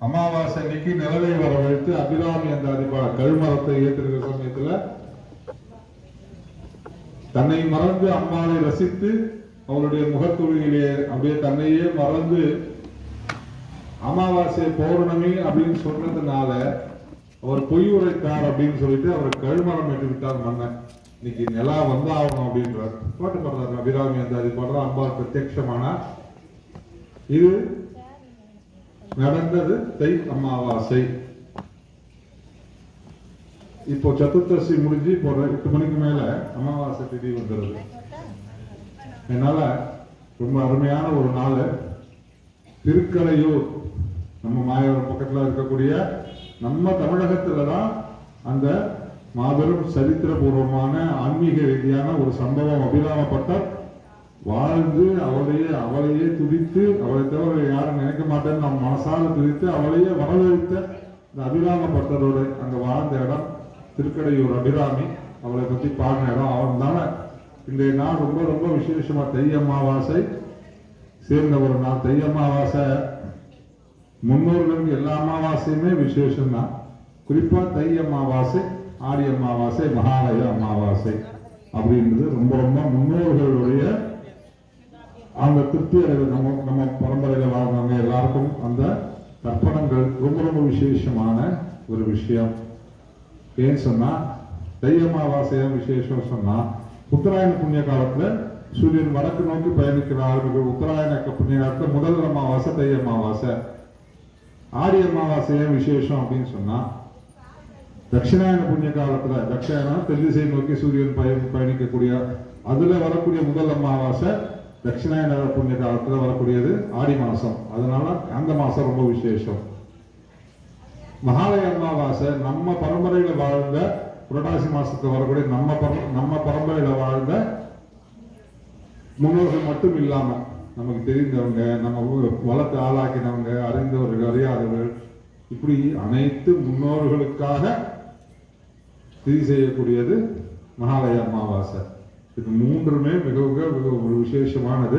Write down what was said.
அமாவாசை அன்னைக்கு நிலவை வரவழைத்து அபிராமி அந்த அதிபா கழுமரத்தை ஏற்றிருக்கிற சமயத்துல தன்னை மறந்து அம்மாவை ரசித்து அவருடைய முகத்துறையிலே அப்படியே தன்னையே மறந்து அமாவாசை பௌர்ணமி அப்படின்னு சொன்னதுனால அவர் பொய் உரைத்தார் அப்படின்னு சொல்லிட்டு அவர் கழுமரம் எட்டு விட்டார் மன்னன். இன்னைக்கு நிலா வந்தாகணும் அப்படின்றார். பாட்டு பாடுறாரு அபிராமி அந்த அது பாடுற அம்பாள் பிரத்யட்சமானா இது நடந்தது தை அமாவாசை. இப்போ சதுர்த்தசி முடிஞ்சு இப்போ எட்டு மணிக்கு மேல அமாவாசை திதி வந்துடுது என்னால ரொம்ப அருமையான ஒரு நாள். திருக்கலையூர் நம்ம மாயவரம் பக்கத்துல இருக்கக்கூடிய நம்ம தமிழகத்துல தான் அந்த மாபெரும் சரித்திரபூர்வமான ஆன்மீக ரீதியான ஒரு சம்பவம் அபிராமப்பட்ட வாழ்ந்து அவளையே அவளையே துதித்து அவளை தவிர யாரும் நினைக்க மாட்டேன்னு நம்ம மனசால துதித்து அவளையே வரவழைத்த இந்த அபிராமப்பட்டரோட அங்க வாழ்ந்த இடம் திருக்கடையூர் அபிராமி. அவளை பத்தி பாடின இடம் அவன் தானே இன்றைய நாள் ரொம்ப ரொம்ப விசேஷமா தையம்மாவாசை சேர்ந்த ஒரு நாள் தையம்மாவாசை முன்னோர்களுக்கு எல்லா அமாவாசையுமே விசேஷம் தான் குறிப்பா தை அமாவாசை ஆடி அமாவாசை மகாலய அமாவாசை அப்படின்றது ரொம்ப ரொம்ப முன்னோர்களுடைய அவங்க திருப்தி அடைவது நம்ம நம்ம பரம்பரையில் வாழ்ந்தவங்க எல்லாருக்கும் அந்த தர்ப்பணங்கள் ரொம்ப ரொம்ப விசேஷமான ஒரு விஷயம். ஏன்னு சொன்னால் தை விசேஷம் சொன்னால் உத்தராயண புண்ணிய காலத்தில் சூரியன் வடக்கு நோக்கி பயணிக்கிற ஆரம்பிக்கும் உத்தராயண புண்ணிய காலத்தில் முதல் அமாவாசை தெய்ய அமாவாசை. ஆடி அமாவாசையா விசேஷம் அப்படின்னு சொன்னால் தட்சிணாயன புண்ணிய காலத்தில் தட்சிணாயனா தென் திசை நோக்கி சூரியன் பய பயணிக்கக்கூடிய அதில் வரக்கூடிய முதல் அமாவாசை தட்சிணாயன புண்ணிய காலத்துல வரக்கூடியது ஆடி மாசம். அதனால அந்த மாசம் ரொம்ப விசேஷம். மகாலய அமாவாசை நம்ம பரம்பரையில வாழ்ந்த புரட்டாசி மாசத்துல வரக்கூடிய நம்ம நம்ம பரம்பரையில வாழ்ந்த முன்னோர்கள் மட்டும் இல்லாம நமக்கு தெரிந்தவங்க நம்ம ஊ- வளர்த்து ஆளாக்கினவங்க அறிந்தவர்கள் அறியாதவர்கள் இப்படி அனைத்து முன்னோர்களுக்காக திதி செய்யக்கூடியது மகாலய அமாவாசை. இது மூன்றுமே மிக மிக மிக ஒரு விசேஷமானது.